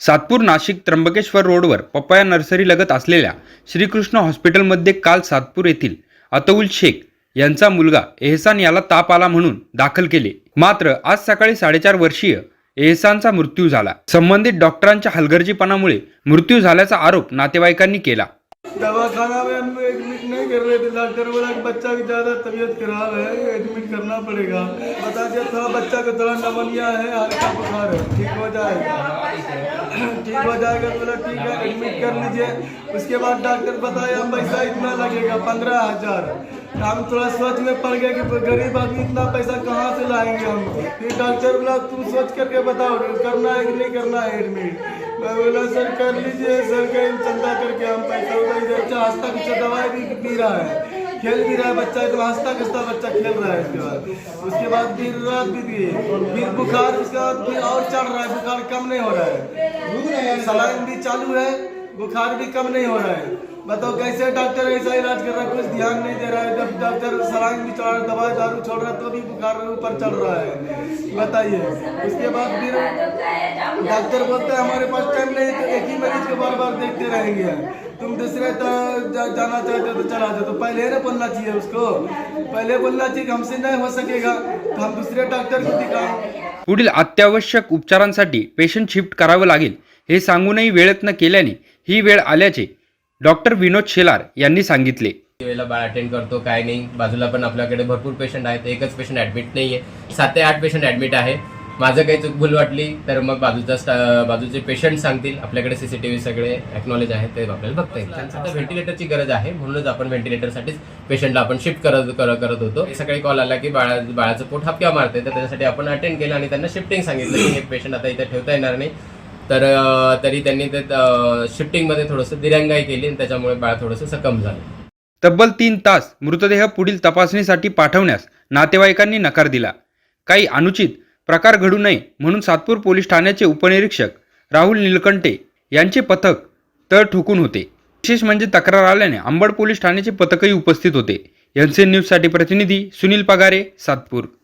सातपूर नाशिक त्र्यंबकेश्वर रोडवर papaya nursery लगत असलेल्या श्रीकृष्ण हॉस्पिटलमध्ये काल सातपूर येथील अतउल शेख यांचा मुलगा एहसान याला ताप आला म्हणून दाखल केले. मात्र आज सकाळी साडेचार वर्षीय एहसानचा मृत्यू झाला. संबंधित डॉक्टरांच्या हलगर्जीपणामुळे मृत्यू झाल्याचा आरोप नातेवाईकांनी केला. दवाखाना रहे थे डॉक्टर बोला कि बच्चा की ज़्यादा तबीयत खराब है एडमिट करना पड़ेगा। बता दिया थोड़ा बच्चा को थोड़ा नमनिया है हल्का बुखार है। ठीक हो जाएगा। ठीक हो जाएगा तो बोला ठीक है एडमिट कर लीजिए। उसके बाद डॉक्टर बताया, पैसा इतना लगेगा, पंद्रह हज़ार। हम थोड़ा सोच में पड़ गए कि गरीब आदमी इतना पैसा कहाँ से लाएँगे हम। फिर डॉक्टर बोला, तुम सोच करके बताओ, करना है कि नहीं करना है एडमिट मैं बोला, सर कर लीजिए, सर कहीं चंदा करके हम पैसा अच्छा हंसता कुछ दवाई भी पी रहा है, खेल भी रहा है, बच्चा एकदम हंसता खिसता बच्चा खेल रहा है इसके बाद। उसके बाद फिर रात बीत गई फिर बुखार, उसके बाद फिर और चढ़ रहा है, बुखार कम नहीं हो रहा है। सलाइन भी चालू है, बुखार भी कम नहीं हो रहा है। बताओ कैसे डॉक्टर ऐसा इलाज कर रहा है, कुछ ध्यान नहीं दे रहा है। जब डॉक्टर सलाइन भी चढ़ा दवाई दारू छोड़ रहा है तो भी बुखार ऊपर चढ़ रहा है। बताइए, उसके बाद फिर डॉक्टर बोलते हैं, हमारे पास टाइम नहीं तो एक ही को बार बार देखते रहेंगे तुम दूसरे तो जा, जाना चाहते हो तो चला जाओ। तो पहले ना बोलना चाहिए उसको। पहले बोलना चाहिए हमसे नहीं हो सकेगा। तो हम दूसरे डॉक्टर को दिखाएं। पुढील अत्यावश्यक उपचारांसाठी पेशंट शिफ्ट करावं लागेल हे सांगूनही वेळेत न केल्याने ही वेळ आल्याचे डॉक्टर विनोद शेलार यांनी सांगितले. वेळेला बाळ अटेंड करतो काय नाही. बाजूला पण आपल्याकडे भरपूर पेशंट आहेत. एकच पेशंट ऍडमिट नाही आहे सात ते आठ पेशंट ऍडमिट आहे. माझं काही चूक भूल वाटली तर मग बाजूचा बाजूचे पेशंट सांगतील आपल्याकडे सीसीटीव्ही सगळे एक्नॉलेज आहे ते आपल्याला बघता येईल. त्यांचं आता व्हेंटिलेटरची गरज आहे म्हणूनच आपण व्हेंटिलेटरसाठीच पेशंटला आपण शिफ्ट करत करत होतो. सकाळी कॉल आला की बाळा बाळाचं पोट हपक्या मारते तर त्याच्यासाठी आपण अटेंड केलं आणि त्यांना शिफ्टिंग सांगितलं की हे पेशंट आता इथे ठेवता येणार नाही. तर तरी त्यांनी ते शिफ्टिंगमध्ये थोडंसं दिरंगाई केली आणि त्याच्यामुळे बाळ थोडंसं सकम झालं. तब्बल तीन तास मृतदेह पुढील तपासणीसाठी पाठवण्यास नातेवाईकांनी नकार दिला. काही अनुचित प्रकार घडू नये म्हणून सातपूर पोलीस ठाण्याचे उपनिरीक्षक राहुल निलकंठे यांचे पथक तळ ठोकून होते. विशेष म्हणजे तक्रार आल्याने अंबड पोलीस ठाण्याचे पथकही उपस्थित होते. एनसीएन न्यूजसाठी प्रतिनिधी सुनील पगारे सातपूर.